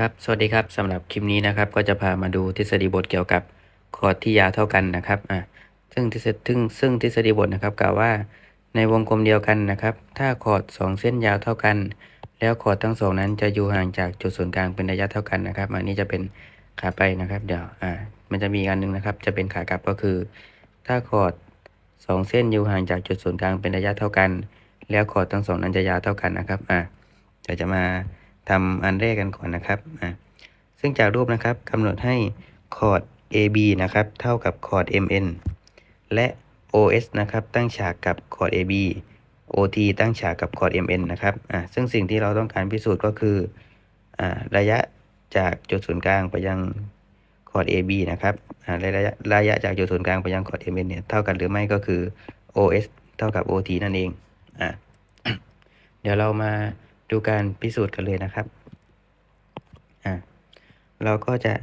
ครับ สวัสดีครับสำหรับคลิปนี้นะครับ ก็จะพามาดูทฤษฎีบทเกี่ยวกับคอร์ดที่ยาวเท่ากันนะครับอะซึ่งทฤษฎีซึ่งซึ่งทฤษฎีบทนะครับกล่าวว่าในวงกลมเดียวกันนะครับ ถ้าคอร์ดสองเส้นยาวเท่ากัน แล้วคอร์ดทั้งสองนั้นจะอยู่ห่างจากจุดศูนย์กลางเป็นระยะเท่ากันนะครับอันนี้จะเป็นขาไปนะครับ เดี๋ยวอ่ามันจะมีอีกอันหนึงนะครับ จะเป็นขากลับก็คือ ถ้าคอร์ดสองเส้นอยู่ห่างจากจุดศูนย์กลางเป็นระยะเท่ากัน แล้วคอร์ดทั้งสองนั้นจะยาวเท่ากันนะครับอ่าเดี๋ยวจะมา ทำอันแรกกันก่อนนะครับอ่าซึ่งจากรูปนะครับกำหนดให้คอร์ด AB นะครับเท่ากับคอร์ด MN และ OS นะครับตั้งฉากกับคอร์ด AB OT ตั้งฉากกับคอร์ด MN นะครับอ่าซึ่งสิ่งที่เราต้องการพิสูจน์ก็คืออ่าระยะจากจุดศูนย์กลางไปยังคอร์ด AB นะครับอ่าระยะระยะจากจุดศูนย์กลางไปยังคอร์ด MN เนี่ยเท่ากันหรือไม่ก็คือ OS เท่ากับ OT นั่นเองอ่าเดี๋ยวเรามา ดูการพิสูจน์กันเลยนะครับ อ่า เราก็จะ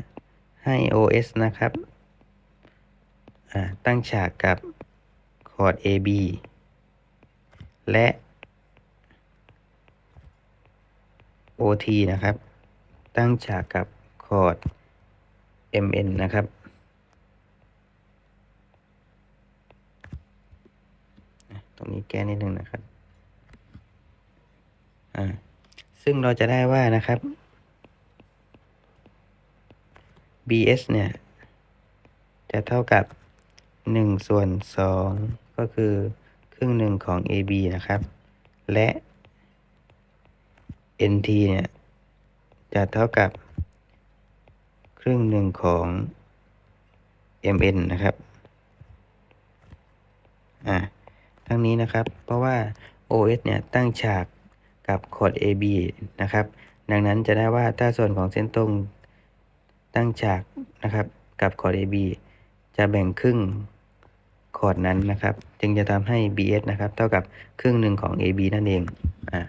ให้ OS นะครับตั้งฉากกับคอร์ด AB และ OT นะครับ ตั้งฉากกับคอร์ด MN นะครับ ตรงนี้แก้นิดนึงนะครับ อ่าซึ่งเราจะได้ว่านะครับ bs เนี่ย จะเท่ากับ 1 ส่วน 2 ก็คือครึ่งหนึ่งของ ab นะครับ และ nt เนี่ย จะเท่ากับ ครึ่งหนึ่งของ mn นะครับ อ่าทั้งนี้นะครับ เพราะว่า os เนี่ย ตั้งฉาก กับคอร์ด ab นะครับ ดังนั้นจะได้ว่าถ้าส่วนของเส้นตรงตั้งฉากนะครับ กับคอร์ด AB จะแบ่งครึ่งคอร์ดนั้นนะครับ จึงจะทำให้ BS นะครับ เท่ากับครึ่งหนึ่งของ AB นั่นเองอ่า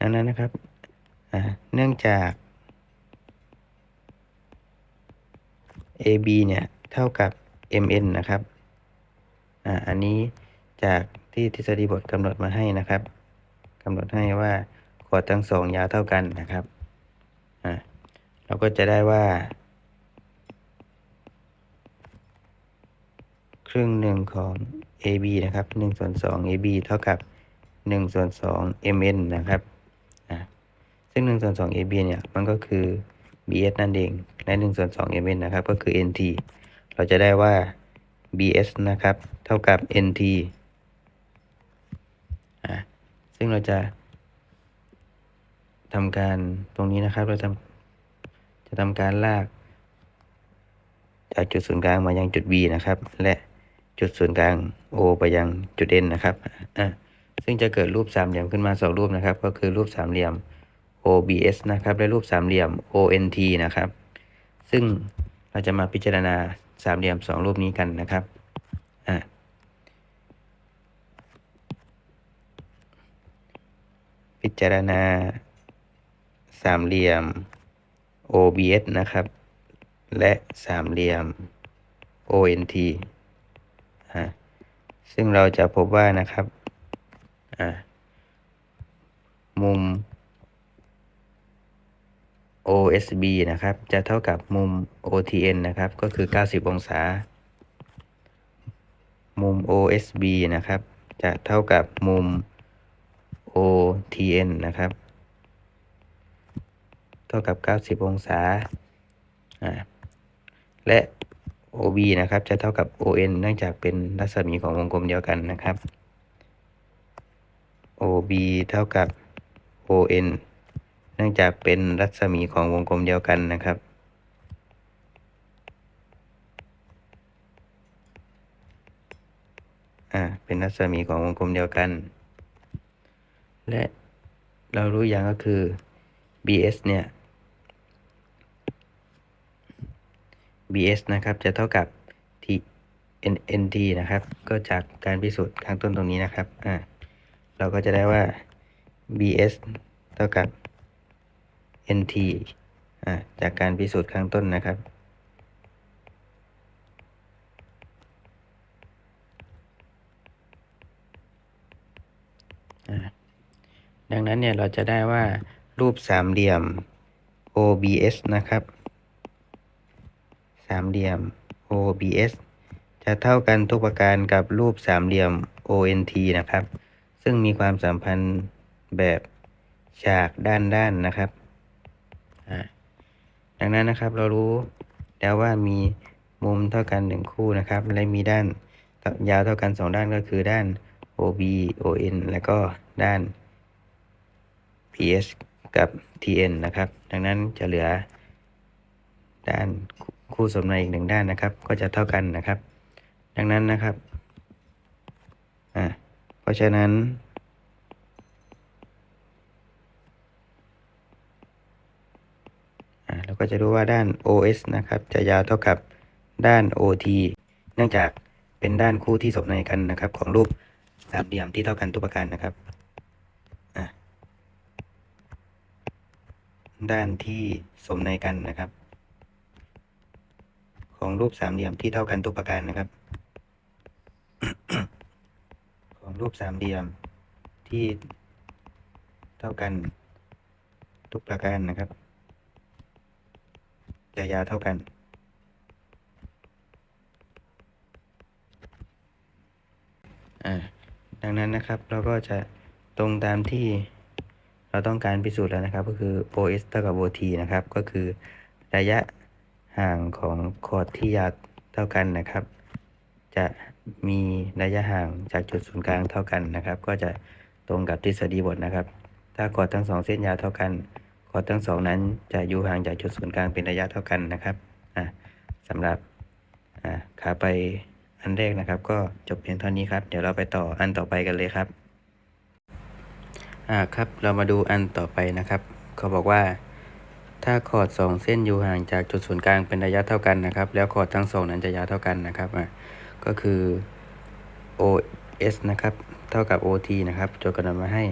ดังนั้นนะครับอ่าเนื่องจาก AB เนี่ย เท่ากับ MN นะครับ อ่า อันนี้จาก ที่ทฤษฎีบทกำหนดมาให้นะครับกำหนดให้ว่าคอดทั้งสองยาวเท่ากันนะครับเราก็จะได้ว่า ครึ่งหนึ่งของ AB นะครับ1ส่วน2 AB เท่ากับ1ส่วน2 MN นะครับซึ่ง1ส่วน2 AB เนี่ย มันก็คือ BS นั่นเอง และ1ส่วน2 MN นะครับ ก็คือ NT เราจะได้ว่า BS นะครับ เท่ากับ NT ซึ่งเราจะทำการตรงนี้นะครับ เราจะจะทำการลาก จากจุดศูนย์กลางมายังจุด B นะครับ และจุดศูนย์กลาง O ไปยังจุด N นะครับอะซึ่งจะเกิดรูปสามเหลี่ยมขึ้นมาสองรูปนะครับ ก็คือรูปสามเหลี่ยม OBS นะครับ และรูปสามเหลี่ยม ONT นะครับ ซึ่งเราจะมาพิจารณาสามเหลี่ยมสองรูปนี้กันนะครับอะ พิจารณา สามเหลี่ยม OBS นะครับ และสามเหลี่ยม ONT ซึ่งเราจะพบว่านะครับอ่ามุม OSB นะครับ จะเท่ากับมุม OTN นะครับ ก็คือ 90 องศา มุม OSB นะครับ จะเท่ากับมุม OTN นะครับ เท่ากับ 90 องศา และ OB นะครับ จะเท่ากับ ON เนื่องจากเป็นรัศมีของวงกลมเดียวกันนะครับ OB เท่ากับ ON เนื่องจากเป็นรัศมีของวงกลมเดียวกันนะครับ อ่า เป็นรัศมีของวงกลมเดียวกัน และเรารู้อย่างก็คือ BS เนี่ย BS นะครับ จะเท่ากับ T NT นะครับ ก็จากการพิสูจน์ข้างต้นตรงนี้นะครับ อ่า เราก็จะได้ว่า BS เท่ากับ NT อ่า จากการพิสูจน์ข้างต้นนะครับ ดังนั้นเนี่ยเราจะได้ว่ารูปสามเหลี่ยม OBS นะครับ สามเหลี่ยม OBS จะเท่ากันทุกประการกับรูปสามเหลี่ยม ONT นะครับ ซึ่งมีความสัมพันธ์แบบฉากด้านด้านนะครับ ดังนั้นนะครับเรารู้แล้วว่ามีมุมเท่ากันหนึ่งคู่นะครับ และมีด้านยาวเท่ากันสองด้านก็คือด้าน OB ON แล้วก็ด้าน PS กับ TN นะครับ ดังนั้นจะเหลือด้านคู่สมในอีกหนึ่งด้านนะครับ ก็จะเท่ากันนะครับ ดังนั้นนะครับอ่าเพราะฉะนั้นอ่าเราก็จะรู้ว่าด้าน OS นะครับ จะยาวเท่ากับด้าน OT เนื่องจากเป็นด้านคู่ที่สมในกันนะครับ ของรูปสามเหลี่ยมที่เท่ากันทุกประการนะครับอ่า ด้านที่สมในกันนะครับ ของรูปสามเหลี่ยมที่เท่ากันทุกประการนะครับ ของรูปสามเหลี่ยมที่เท่ากันทุกประการนะครับจะยาวเท่ากันอ่าดังนั้นนะครับเราก็จะตรงตามที่ เราต้องการพิสูจน์แล้วนะครับ ก็คือ OS เท่ากับ OT นะครับ ก็คือระยะห่างของคอร์ดที่ยาวเท่ากันนะครับ จะมีระยะห่างจากจุดศูนย์กลางเท่ากันนะครับ ก็จะตรงกับทฤษฎีบทนะครับ ถ้าคอร์ดทั้งสองเส้นยาวเท่ากันคอร์ดทั้งสองนั้นจะอยู่ห่างจากจุดศูนย์กลางเป็นระยะเท่ากันนะครับอ่าสำหรับขาไปอันแรกนะครับ ก็จบเพียงเท่านี้ครับ เดี๋ยวเราไปต่ออันต่อไปกันเลยครับ อ่าครับเรามาดูอันต่อไปนะครับ เขาบอกว่า ถ้าคอร์ดสองเส้นอยู่ห่างจากจุดศูนย์กลางเป็นระยะเท่ากันนะครับ แล้วคอร์ดทั้งสองนั้นจะยาวเท่ากันนะครับอะก็คือ OS นะครับ เท่ากับ OT นะครับโจทย์กำหนดมาให้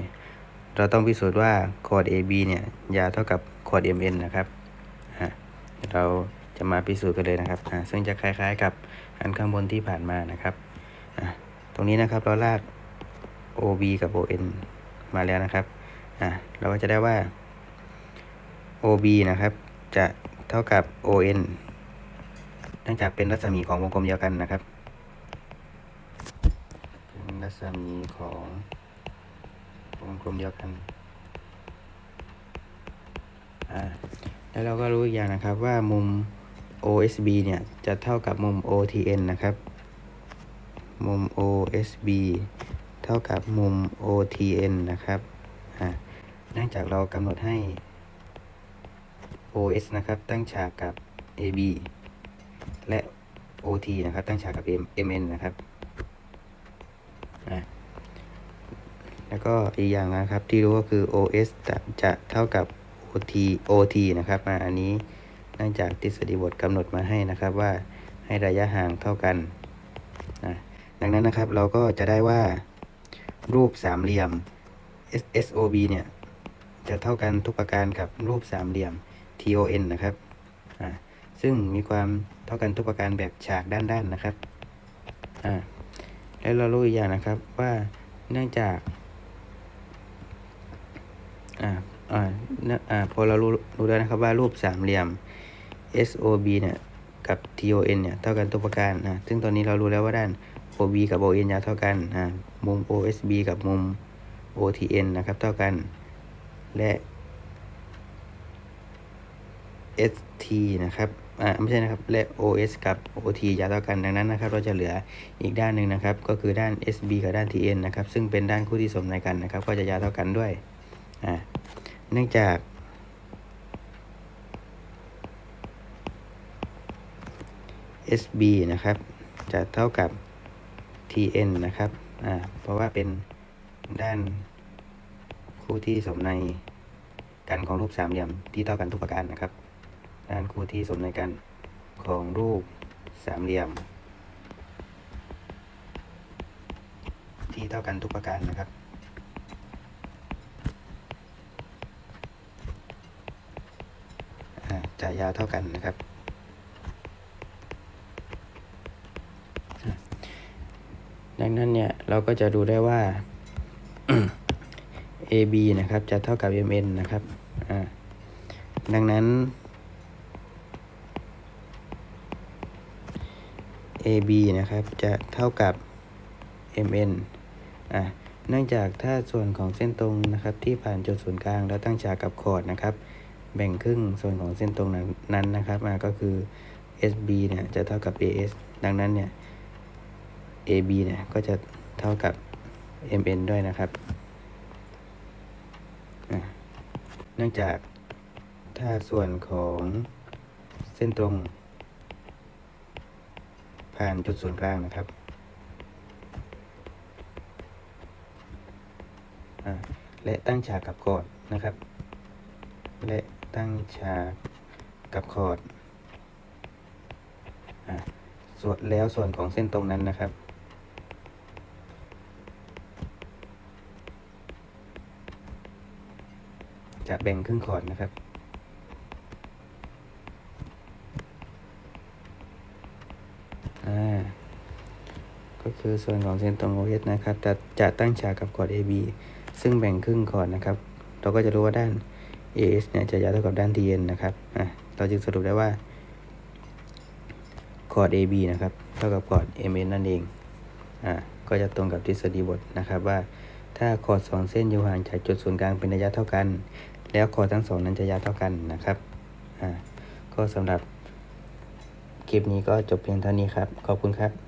เราต้องพิสูจน์ว่าคอร์ด AB เนี่ยยาวเท่ากับคอร์ด MN นะครับอะเราจะมาพิสูจน์กันเลยนะครับอะซึ่งจะคล้ายๆกับอันข้างบนที่ผ่านมานะครับอะตรงนี้นะครับเราลาก OB กับ ON มาแล้วนะครับอะเราก็จะได้ว่า OB นะครับ จะเท่ากับ ON เนื่องจากเป็นรัศมีของวงกลมเดียวกันนะครับ เป็นรัศมีของวงกลมเดียวกันอ่าแล้วเราก็รู้อีกอย่างนะครับว่ามุม OSB เนี่ยจะเท่ากับมุม OTN นะครับ มุม OSB เท่ากับมุม OTN นะครับเนื่องจากเรากำหนดให้ OS นะครับ ตั้งฉากกับ AB และ OT นะครับ ตั้งฉากกับ mn นะครับอะแล้วก็อีกอย่างนะครับที่รู้ก็คือ OS จะจะเท่ากับ OT OT นะครับอันนี้เนื่องจากทฤษฎีบทกำหนดมาให้นะครับว่าให้ระยะห่างเท่ากันนะดังนั้นนะครับเราก็จะได้ว่า รูปสามเหลี่ยม SOB เนี่ย จะเท่ากันทุกประการกับรูปสามเหลี่ยม TON นะครับอ่าซึ่งมีความเท่ากันทุกประการแบบฉากด้านๆนนะครับอ่าแล้วเรารู้อีกอย่างนะครับว่าเนื่องจากอ่าอ่าพอเรารู้รู้แล้วนะครับว่ารูปสามเหลี่ยม SOB เนี่ยกับ TON เนี่ยเท่ากันทุกประการนะซึ่งตอนนี้เรารู้แล้วว่าด้าน OB กับ ON ยาวเท่ากันอ่ามุม OSB กับมุม OTN นะครับ เท่ากัน และ ST นะครับอ่าไม่ใช่นะครับ และ OS กับ OT ยาวเท่ากัน ดังนั้นนะครับ เราจะเหลืออีกด้านหนึ่งนะครับ ก็คือด้าน SB กับด้าน TN นะครับ ซึ่งเป็นด้านคู่ที่สมในกันนะครับ ก็จะยาวเท่ากันด้วยอ่าเนื่องจาก SB นะครับ จะเท่ากับ TN นะครับ อ่า เพราะว่าเป็นด้านคู่ที่สมในกันของรูปสามเหลี่ยมที่เท่ากันทุกประการนะครับ ด้านคู่ที่สมในกันของรูปสามเหลี่ยม ที่เท่ากันทุกประการนะครับอ่าจะยาวเท่ากันนะครับอะ ดังนั้นเนี่ยเราก็จะดูได้ว่า AB นะครับจะเท่ากับ MN นะครับ อ่า ดังนั้น AB นะครับจะเท่ากับ MN อ่า เนื่องจากถ้าส่วนของเส้นตรงนะครับที่ผ่านจุดศูนย์กลางแล้วตั้งฉากกับคอร์ดนะครับ แบ่งครึ่งส่วนของเส้นตรงนั้นนั้นนะครับอ่าก็คือ SB เนี่ยจะเท่ากับ AS ดังนั้นเนี่ย AB เนี่ยก็จะเท่ากับ MN ด้วยนะครับ เนื่องจากถ้าส่วนของเส้นตรง ผ่านจุดศูนย์กลางนะครับ และตั้งฉากกับคอร์ดนะครับ และตั้งฉากกับคอร์ดส่วนแล้วส่วนของเส้นตรงนั้นนะครับ จะแบ่งครึ่งคอร์ดนะครับ อ่า ก็คือส่วนของเส้นตรง OS นะครับ จะจะตั้งฉากกับคอร์ด AB ซึ่งแบ่งครึ่งคอร์ดนะครับ เราก็จะรู้ว่าด้าน AS เนี่ยจะยาวเท่ากับด้าน TN นะครับ อะ เราจึงสรุปได้ว่าคอร์ด AB นะครับ เท่ากับคอร์ด MN นั่นเอง อ่าก็จะตรงกับทฤษฎีบทนะครับว่าถ้าคอร์ดสองเส้นอยู่ห่างจากจุดศูนย์กลางเป็นระยะเท่ากัน แล้วคอทั้งสองนั้นจะยาวเท่ากันนะครับอ่าก็สำหรับคลิปนี้ก็จบเพียงเท่านี้ครับ ขอบคุณครับ